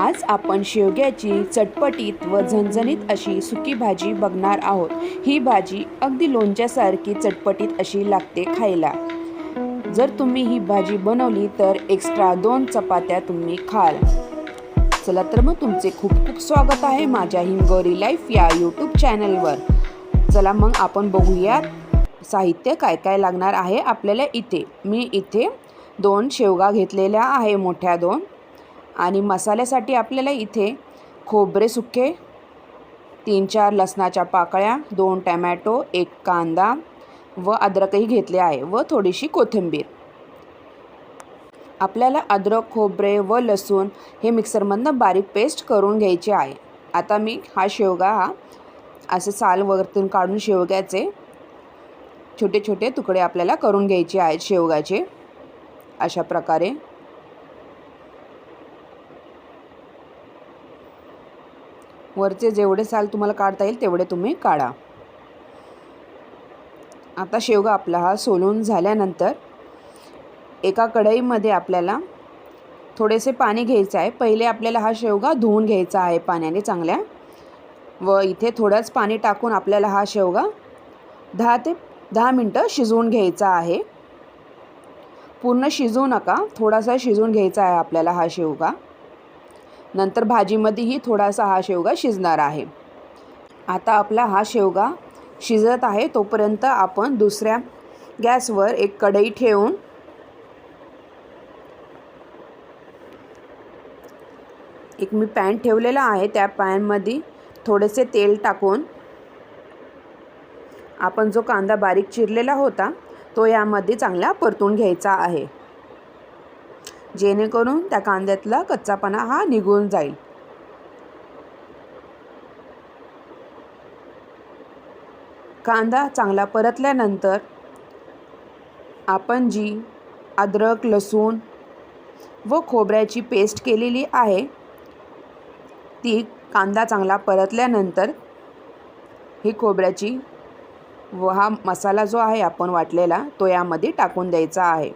आज आपण शेवग्याची चटपटीत व झणझणीत अशी सुकी भाजी बघणार आहोत. ही भाजी अगदी लोणच्यासारखी चटपटीत अशी लागते खायला. जर तुम्ही ही भाजी बनवली तर एक्स्ट्रा दोन चपात्या तुम्ही खाल. चला तर मग तुमचे खूप खूप स्वागत आहे माझ्या हिंगोरी लाईफ या यूट्यूब चॅनलवर चला मग आपण बघूयात साहित्य काय काय लागणार आहे आपल्याला इथे. मी इथे दोन शेवगा घेतलेल्या आहे मोठ्या दोन. आणि मसाल्यासाठी आपल्याला इथे खोबरे सुके तीन चार लसणाच्या पाकळ्या दोन टॅमॅटो एक कांदा व अद्रकही घेतले आहे व थोडीशी कोथिंबीर. आपल्याला अद्रक खोबरे व लसूण हे मिक्सरमधनं बारीक पेस्ट करून घ्यायचे आहे. आता मी हा शेवगा हा असे साल वरतून काढून शेवग्याचे छोटे छोटे तुकडे आपल्याला करून घ्यायचे आहेत शेवगाचे अशा प्रकारे वरचे जेवढे साल तुम्हाला काढता येईल तेवढे तुम्ही काढा. आता शेवगा आपला हा सोलून झाल्यानंतर एका कढईमध्ये आपल्याला थोडेसे पाणी घ्यायचं आहे. पहिले आपल्याला हा शेवगा धुवून घ्यायचा आहे पाण्याने चांगल्या. व इथे थोडंच पाणी टाकून आपल्याला हा शेवगा दहा ते दहा मिनटं शिजवून घ्यायचा आहे. पूर्ण शिजवू नका. थोडासा शिजवून घ्यायचा आहे आपल्याला हा शेवगा. नंतर भाजीमध्येही थोडासा हा शेवगा शिजणार आहे. आता आपला हा शेवगा शिजत आहे तोपर्यंत आपण दुसऱ्या गॅसवर एक कढई ठेवून एक मी पॅन ठेवलेला आहे त्या पॅनमध्ये थोडेसे तेल टाकून आपण जो कांदा बारीक चिरलेला होता तो यामध्ये चांगला परतून घ्यायचा आहे. जेणेकरून त्या कांद्यातला कच्चापणा हा निघून जाईल. कांदा चांगला परतल्यानंतर आपण जी अद्रक लसूण व खोबऱ्याची पेस्ट केलेली आहे ती कांदा चांगला परतल्यानंतर ही खोबऱ्याची व हा मसाला जो आहे आपण वाटलेला तो यामध्ये टाकून द्यायचा आहे.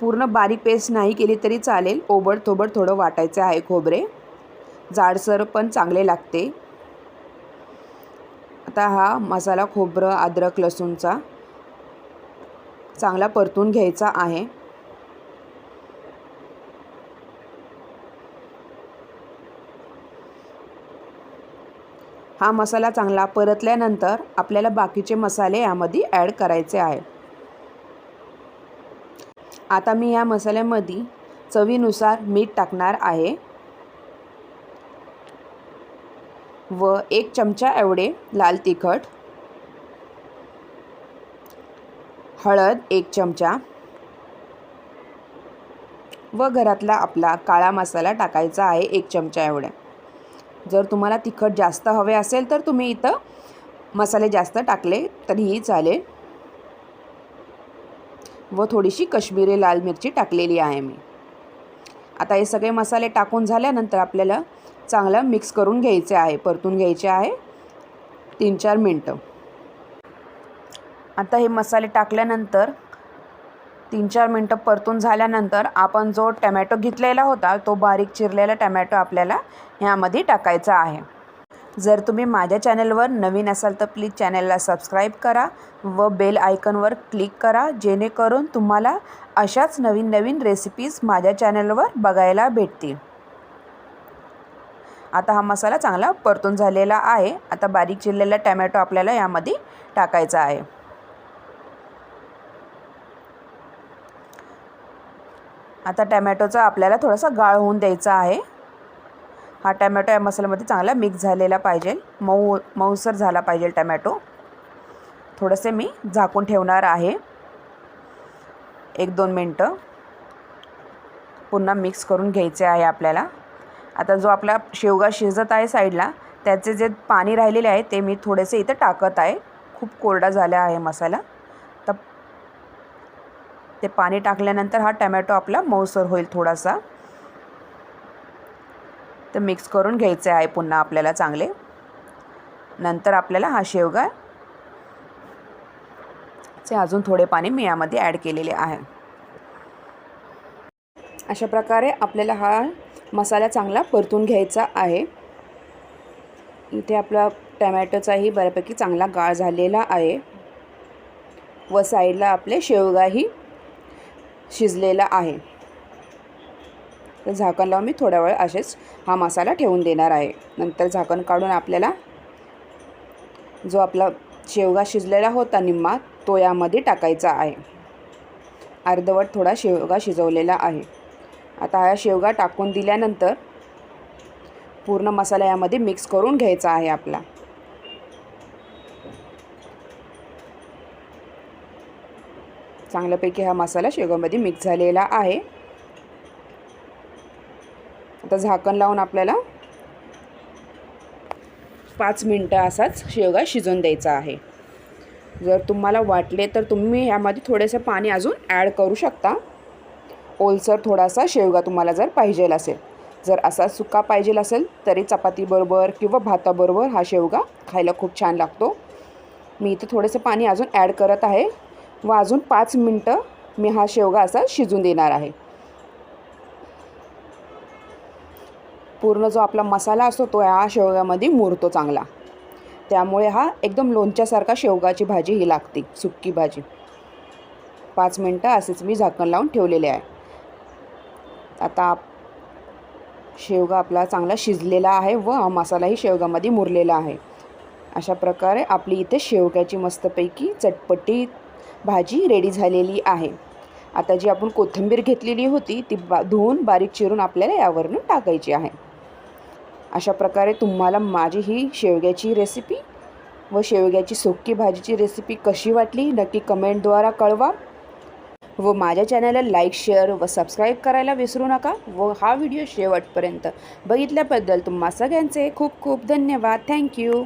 पूर्ण बारीक पेस्ट नाही केली तरी चालेल. ओबड थोबड थोडं वाटायचं आहे खोबरे. जाडसर पण चांगले लागते. आता हा मसाला खोबरं अद्रक लसूणचा चांगला परतून घ्यायचा आहे. हा मसाला चांगला परतल्यानंतर आपल्याला बाकीचे मसाले यामध्ये ॲड करायचे आहे. आता मी या मसाल्यामध्ये चवीनुसार मीठ टाकणार आहे. व एक चमचा एवढे लाल तिखट. हळद एक चमचा. व घरातला आपला काळा मसाला टाकायचा आहे एक चमचा एवढ्या. जर तुम्हाला तिखट जास्त हवे असेल तर तुम्ही इथं मसाले जास्त टाकले तरीही चालेल. व थोडीशी कश्मीरी लाल मिरची टाकलेली आहे मी. आता हे सगळे मसाले टाकून झाल्यानंतर आपल्याला चांगलं मिक्स करून घ्यायचे आहे परतून घ्यायचे आहे. तीन चार मिनटं. आता हे मसाले टाकल्यानंतर तीन चार मिनटं परतून झाल्यानंतर आपण जो टमॅटो घेतलेला होता तो बारीक चिरलेला टमॅटो आपल्याला ह्यामध्ये टाकायचा आहे. जर तुम्ही माझ्या चॅनलवर नवीन असाल तर प्लीज चॅनलला सबस्क्राईब करा व बेल आयकनवर क्लिक करा जेणेकरून तुम्हाला अशाच नवीन नवीन रेसिपीज माझ्या चॅनलवर बघायला भेटतील. आता हा मसाला चांगला परतून झालेला आहे. आता बारीक चिरलेला टॅमॅटो आपल्याला यामध्ये टाकायचा आहे. आता टॅमॅटोचा आपल्याला थोडासा गाळ होऊन द्यायचा आहे. हा टमॅटो या मसाल्यामध्ये चांगला मिक्स झालेला पाहिजे. मऊ मऊसर झाला पाहिजे टमॅटो. थोडंसे मी झाकून ठेवणार आहे. एक दोन मिनटं. पुन्हा मिक्स करून घ्यायचे आहे आपल्याला. आता जो आपला शेवगा शिजत आहे साईडला त्याचे जे पाणी राहिलेले आहे ते मी थोडेसे इथं टाकत आहे. खूप कोरडा झाला आहे मसाला. तर ते पाणी टाकल्यानंतर हा टमॅटो आपला मऊसर होईल थोडासा. तर मिक्स करून घ्यायचे आहे पुन्हा आपल्याला चांगले. नंतर आपल्याला हा शेवगा चे अजून थोडे पाणी मी यामध्ये ॲड केलेले आहे. अशा प्रकारे आपल्याला हा मसाला चांगला परतून घ्यायचा आहे. इथे आपला टमॅटोचाही बऱ्यापैकी चांगला गाळ झालेला आहे. व साईडला आपले शेवगाही शिजलेला आहे. तर झाकण लावून मी थोड्या वेळ असेच हा मसाला ठेवून देणार आहे. नंतर झाकण काढून आपल्याला जो आपला शेवगा शिजलेला होता निम्मा तो यामध्ये टाकायचा आहे. अर्धवट थोडा शेवगा शिजवलेला आहे. आता हा शेवगा टाकून दिल्यानंतर पूर्ण मसाला यामध्ये मिक्स करून घ्यायचा आहे आपला. चांगल्यापैकी हा मसाला शेवगामध्ये मिक्स झालेला आहे. आता झाकण लावून आपल्याला पाच मिनटं असाच शेवगा शिजवून द्यायचा आहे. जर तुम्हाला वाटले तर तुम्ही ह्यामध्ये थोडेसे पाणी अजून ॲड करू शकता. ओलसर थोडासा शेवगा तुम्हाला जर पाहिजे असेल. जर असा सुका पाहिजे असेल तरी चपातीबरोबर किंवा भाताबरोबर हा शेवगा खायला खूप छान लागतो. मी इथे थोडेसे पाणी अजून ॲड करत आहे व अजून पाच मिनटं मी हा शेवगा असा शिजून देणार आहे. पूर्ण जो आपला मसाला असतो तो या शेवग्यामध्ये मुरतो चांगला. त्यामुळे हा एकदम लोणच्यासारखा शेवगाची भाजी ही लागते सुक्की भाजी. पाच मिनटं असेच मी झाकण लावून ठेवलेले आहे. आता शेवगा आपला चांगला शिजलेला आहे व हा मसालाही शेवगामध्ये मुरलेला आहे. अशा प्रकारे आपली इथे शेवग्याची मस्तपैकी चटपटी भाजी रेडी झालेली आहे. आता जी आपण कोथिंबीर घेतलेली होती ती बा धुवून बारीक चिरून आपल्याला यावरून टाकायची आहे. अशा प्रकारे तुम्हाला माझी ही शेवग्याची रेसिपी व शेवग्याची सुक्की भाजीची रेसिपी कशी वाटली नक्की कमेंटद्वारा कळवा. व माझ्या चॅनलला लाईक शेअर व सबस्क्राईब करायला विसरू नका. व हा व्हिडिओ शेवटपर्यंत बघितल्याबद्दल तुम्हा सगळ्यांचे खूप खूप धन्यवाद. थँक्यू